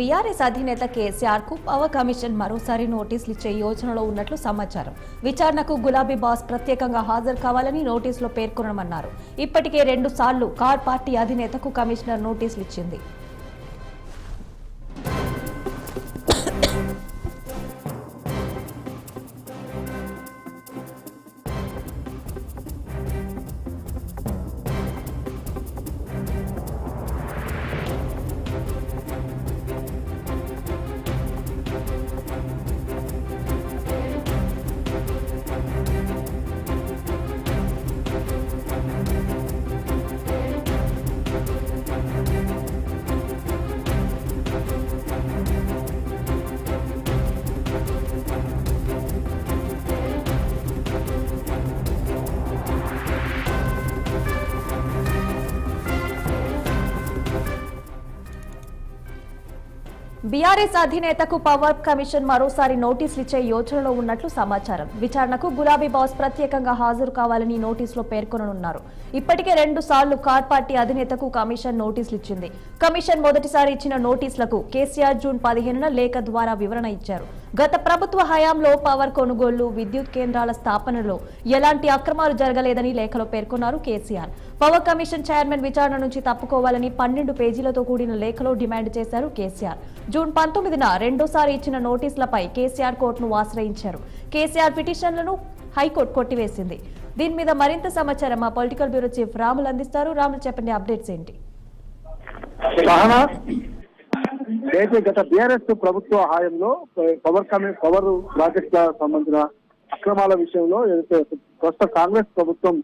BRS అధినేత కేసీఆర్కు power commission మరోసారి నోటీసులు ఇచ్చే యోచనలో ఉన్నట్లు సమాచారం. విచారణకు గులాబీ బాస్ ప్రత్యేకంగా హాజరు కావాలని నోటీసులో పేర్కొనమన్నారు. ఇప్పటికే రెండు సార్లు కార్ పార్టీ అధినేతకు కమిషనర్ నోటీసులు ఇచ్చింది. బీఆర్ఎస్ అధినేతకు పవర్ కమిషన్ మరోసారి నోటీసులు ఇచ్చే యోచనలో ఉన్నట్లు సమాచారం. విచారణకు గులాబీ బాస్ ప్రత్యేకంగా హాజరు కావాలని నోటీసులో పేర్కొననున్నారు. ఇప్పటికే రెండు సార్లు కార్ పార్టీ అధినేతకు కమిషన్ నోటీసులు ఇచ్చింది కమిషన్ మొదటిసారి ఇచ్చిన నోటీసులకు కేసీఆర్ జూన్ పదిహేనున లేఖ ద్వారా వివరణ ఇచ్చారు. గత ప్రభుత్వ హయాంలో పవర్ కొనుగోళ్ళు విద్యుత్ కేంద్రాల స్థాపనలో ఎలాంటి అక్రమాలు జరగలేదని లేఖలో పేర్కొన్నారు కేసీఆర్. పవర్ కమిషన్ చైర్మన్ విచారణ నుంచి తప్పుకోవాలని పన్నెండు పేజీలతో కూడిన లేఖలో డిమాండ్ చేశారు కేసీఆర్. జూన్ పంతొమ్మిదిన రెండోసారి ఇచ్చిన నోటీసులపై కేసీఆర్ కోర్టును ఆశ్రయించారు. కేసీఆర్ పిటిషన్లను హైకోర్టు కొట్టివేసింది. దీని మీద మరింత సమాచారం మా పొలిటికల్ బ్యూరో చీఫ్ రాములు అందిస్తారు. రాములు చెప్పండి అప్డేట్స్ ఏంటి? గత బీఆర్ఎస్ ప్రభుత్వ హాయంలో పవర్ పవర్ ప్రాజెక్టుల సంబంధించిన అక్రమాల విషయంలో ప్రస్తుత కాంగ్రెస్ ప్రభుత్వం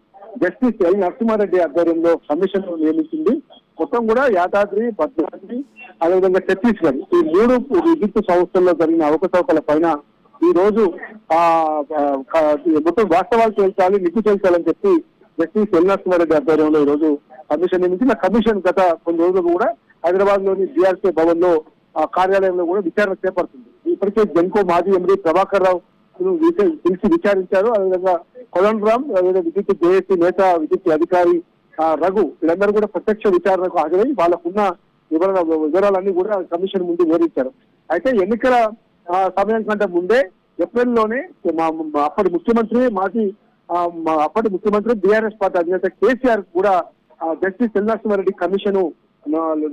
జస్టిస్ ఎల్ నరసింహారెడ్డి ఆధ్వర్యంలో కమిషన్ నియమించింది. మొత్తం కూడా యాదాద్రి భద్రాద్రి అదేవిధంగా ఛత్తీస్గఢ్ ఈ మూడు విద్యుత్ సంస్థల్లో జరిగిన అవకతవకల పైన ఈ రోజు ఆ మొత్తం వాస్తవాలు తేల్చాలి నిగ్గు తేల్చాలని చెప్పి జస్టిస్ ఎల్ నరసింహారెడ్డి ఆధ్వర్యంలో ఈ రోజు కమిషన్ నియమించిన కమిషన్ గత కొన్ని రోజులు కూడా హైదరాబాద్లోని బీఆర్సీ భవన్లో ఆ కార్యాలయంలో కూడా విచారణ చేపడుతుంది. ఇప్పటికే జెన్కో మాజీ ఎంపీ ప్రభాకర్ రావు పిలిచి విచారించారు. అదేవిధంగా కొలన్ రామ్ విద్యుత్ జేఏసీ నేత విద్యుత్ అధికారి రఘు వీళ్ళందరూ కూడా ప్రత్యక్ష విచారణకు హాజరై వాళ్ళకున్న వివరణ వివరాలన్నీ కూడా కమిషన్ ముందు వివరించారు. అయితే ఎన్నికల సమయం కంటే ముందే ఏప్రిల్లోనే అప్పటి ముఖ్యమంత్రి మాజీ అప్పటి ముఖ్యమంత్రి బీఆర్ఎస్ పార్టీ అధినేత కేసీఆర్ కూడా జస్టిస్ ఎల్నరసింహారెడ్డి కమిషన్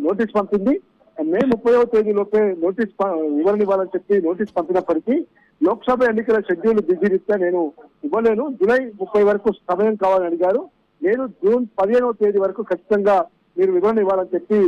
నోటీస్ పంపింది. మే ముప్పైవ తేదీలోపే నోటీస్ ప- వివరణ ఇవ్వాలని చెప్పి నోటీస్ పంపినప్పటికీ లోక్సభ ఎన్నికల షెడ్యూల్ బిజీ రీత్యా నేను ఇవ్వలేను. జూలై ముప్పై వరకు సమయం కావాలని అడిగారు. నేను జూన్ పదిహేనవ తేదీ వరకు ఖచ్చితంగా మీరు వివరణ ఇవ్వాలని చెప్పి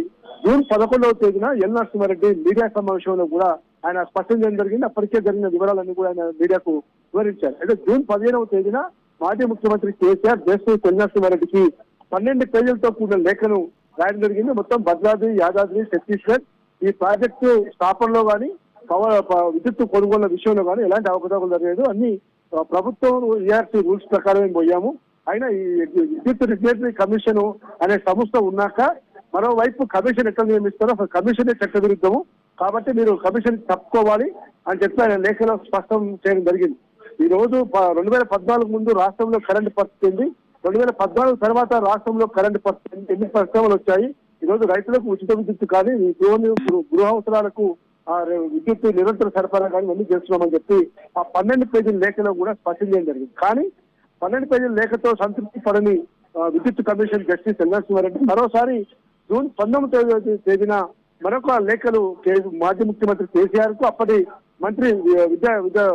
జూన్ పదకొండవ తేదీన ఎల్ నరసింహారెడ్డి మీడియా సమావేశంలో కూడా ఆయన స్పష్టం చేయడం జరిగింది. అప్పటికే జరిగిన వివరాలన్నీ కూడా ఆయన మీడియాకు వివరించారు. అంటే జూన్ పదిహేనవ తేదీన మాజీ ముఖ్యమంత్రి కేసీఆర్ దేశం ఎల్ నరసింహారెడ్డికి పన్నెండు పేజీలతో కూడిన లేఖను రాయడం జరిగింది. మొత్తం భద్రాద్రి యాదాద్రి ఛత్తీస్గఢ్ ఈ ప్రాజెక్టు స్థాపనలో కానీ పవర్ విద్యుత్ కొనుగోలు విషయంలో కానీ ఎలాంటి అవకతవకలు జరగలేదు. అన్ని ప్రభుత్వం ఈఆర్సీ రూల్స్ ప్రకారమే పోయాము. అయినా ఈ విద్యుత్ రెగ్యులేటరీ కమిషన్ అనే సంస్థ ఉన్నాక మరోవైపు కమిషన్ ఎట్లా నియమిస్తారో అసలు కమిషనే చట్ట విరుద్ధము కాబట్టి మీరు కమిషన్ తప్పుకోవాలి అని చెప్పి ఆయన లేఖలో స్పష్టం చేయడం జరిగింది. ఈ రోజు రెండు వేల పద్నాలుగు ముందు రాష్ట్రంలో కరెంటు పరిస్థితి ఉంది. రెండు వేల పద్నాలుగు తర్వాత రాష్ట్రంలో కరెంటు పరిస్థితి ఎన్ని పరిశ్రమలు వచ్చాయి? ఈ రోజు రైతులకు ఉచిత విద్యుత్ కానీ గృహ గృహ- అవసరాలకు విద్యుత్ నిరంతర సరఫరా కానీ అన్ని చేస్తున్నామని చెప్పి ఆ పన్నెండు పేజీల లేఖలో కూడా స్పష్టం చేయడం జరిగింది. కానీ పన్నెండు పేజీల లేఖతో సంతృప్తి పడని ఆ, విద్యుత్ కమిషన్ జస్టిస్ ఎన్ఎస్వారెడ్డి మరోసారి జూన్ పంతొమ్మిది తేదీ- తేదీన మరొక లేఖలు మాజీ ముఖ్యమంత్రి కేసీఆర్కు అప్పటి మంత్రి విద్యా విద్యా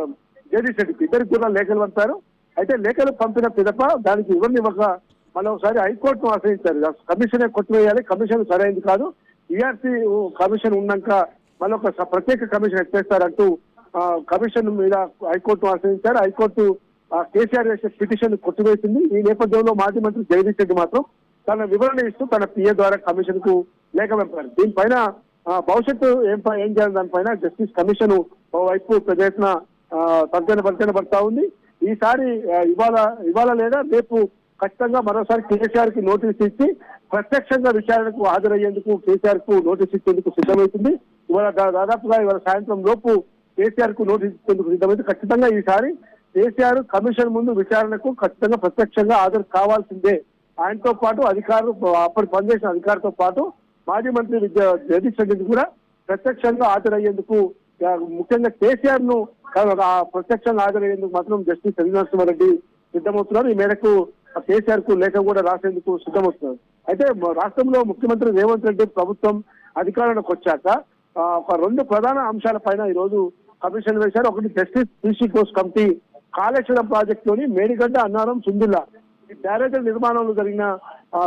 జగదీష్ రెడ్డికి ఇద్దరికి కూడా లేఖలు పంపారు. అయితే లేఖలు పంపిన పిదప దానికి ఇవన్నీ ఇవ్వక మరొకసారి హైకోర్టును ఆశ్రయించారు. కమిషనే కొట్టివేయాలి కమిషన్ సరైనది కాదు. ఈఆర్సీ కమిషన్ ఉన్నాక మళ్ళొక ప్రత్యేక కమిషన్ ఎత్తేస్తారంటూ కమిషన్ మీద హైకోర్టు ఆశ్రయించారు. హైకోర్టు కేసీఆర్ చేసే పిటిషన్ కొట్టివేసింది. ఈ నేపథ్యంలో మాజీ మంత్రి జగదీష్ రెడ్డి మాత్రం తన వివరణ ఇస్తూ తన పిఏ ద్వారా కమిషన్కు లేఖ పంపారు. దీనిపైన భవిష్యత్తు ఏం ఏం చేయాలి దానిపైన జస్టిస్ కమిషన్ వైపు పెద్ద ఎత్తున తర్జన భర్జన పడతా ఉంది. ఈసారి ఇవాళ ఇవాళ లేదా రేపు ఖచ్చితంగా మరోసారి కేసీఆర్కి నోటీస్ ఇచ్చి ప్రత్యక్షంగా విచారణకు హాజరయ్యేందుకు కేసీఆర్కు నోటీస్ ఇచ్చేందుకు సిద్ధమవుతుంది. ఇవాళ దా- దాదాపుగా ఇవాళ సాయంత్రం లోపు కేసీఆర్కు నోటీస్ ఇచ్చేందుకు సిద్ధమైతే ఖచ్చితంగా ఈసారి కేసీఆర్ కమిషన్ ముందు విచారణకు ఖచ్చితంగా ప్రత్యక్షంగా హాజరు కావాల్సిందే. ఆయనతో పాటు అధికారులు అప్పటి పనిచేసిన అధికారితో పాటు మాజీ మంత్రి విద్యా జగదీష్ రెడ్డి కూడా ప్రత్యక్షంగా హాజరయ్యేందుకు ముఖ్యంగా కేసీఆర్ను ప్రత్యక్షంగా హాజరయ్యేందుకు మాత్రం జస్టిస్ రెడ్డి సిద్ధమవుతున్నారు. ఈ మేరకు కేసీఆర్కు లేఖ కూడా రాసేందుకు సిద్ధమవుతున్నారు. అయితే రాష్ట్రంలో ముఖ్యమంత్రి రేవంత్ రెడ్డి ప్రభుత్వం అధికారంలోకి వచ్చాక ఒక రెండు ప్రధాన అంశాలపైన ఈ రోజు కమిషన్ వేశారు. ఒకటి జస్టిస్ పీసీ కోర్స్ కమిటీ కాళేశ్వరం ప్రాజెక్ట్లోని మేడిగడ్డ అన్నారం సుందిల్లా ఈ బ్యారేజీల నిర్మాణంలో జరిగిన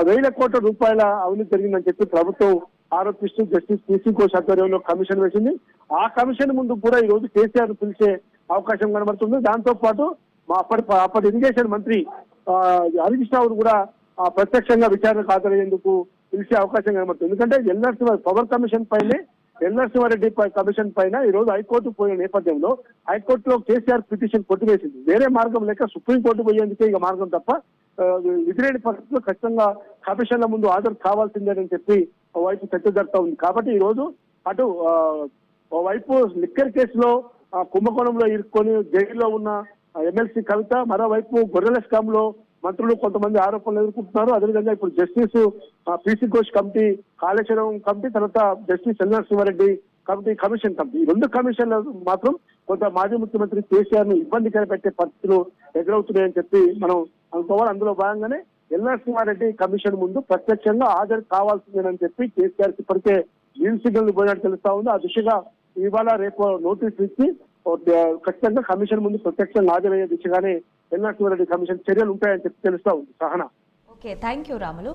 వేల కోట్ల రూపాయల అవినీతి జరిగిందని చెప్పి ప్రభుత్వం ఆరోపిస్తూ జస్టిస్ పీసీ కోర్స్ ఆధ్వర్యంలో కమిషన్ వేసింది. ఆ కమిషన్ ముందు కూడా ఈ రోజు కేసీఆర్ పిలిచే అవకాశం కనబడుతుంది. దాంతో పాటు మా అప్పటి అప్పటి ఇరిగేషన్ మంత్రి ఆ, హరీష్ కూడా ప్రత్యక్షంగా విచారణకు హాజరయ్యేందుకు పిలిచే అవకాశం కనబడుతుంది. ఎందుకంటే ఎల్ఆర్సీ పవర్ కమిషన్ పైనే ఎల్ నరసింహారెడ్డి పై కమిషన్ పైన ఈ రోజు హైకోర్టు పోయిన నేపథ్యంలో హైకోర్టులో కేసీఆర్ పిటిషన్ కొట్టివేసింది. వేరే మార్గం లేక సుప్రీంకోర్టు పోయేందుకే ఇక మార్గం తప్ప ఆ, పరిస్థితుల్లో ఖచ్చితంగా కమిషన్ల ముందు హాజరు కావాల్సిందేనని చెప్పి ఓవైపు చర్చ జరుగుతా ఉంది. కాబట్టి ఈ రోజు అటు ఓవైపు లిక్కర్ కేసులో కుంభకోణంలో ఇరుక్కొని జైల్లో ఉన్న ఎమ్మెల్సీ కవిత మరోవైపు గొర్రెల స్కామ్లో మంత్రులు కొంతమంది ఆరోపణలు ఎదుర్కొంటున్నారు. అదేవిధంగా ఇప్పుడు justice PC Ghose committee Kaleshwaram committee తర్వాత justice L Narasimha Reddy committee commission committee. ఈ రెండు కమిషన్లు మాత్రం కొంత మాజీ ముఖ్యమంత్రి కేసీఆర్ను ఇబ్బందికర పెట్టే పరిస్థితులు ఎదురవుతున్నాయని చెప్పి మనం అనుకోవాలి. అందులో భాగంగానే ఎల్ నరసింహారెడ్డి కమిషన్ ముందు ప్రత్యక్షంగా హాజరు కావాల్సిందేనని చెప్పి కేసీఆర్కి ఇప్పటికే గ్రీన్ సిగ్నల్ పోయినట్టు తెలుస్తా ఉంది. ఆ దిశగా ఇవాళ రేపు నోటీస్ ఇచ్చి ఖచ్చితంగా కమిషన్ ముందు ప్రత్యక్షంగా హాజరయ్యే దిశగానే ఎల్ నరసింహారెడ్డి కమిషన్ చర్యలు ఉంటాయని చెప్పి తెలుస్తా ఉంది. Sahana. Okay thank you Ramulu.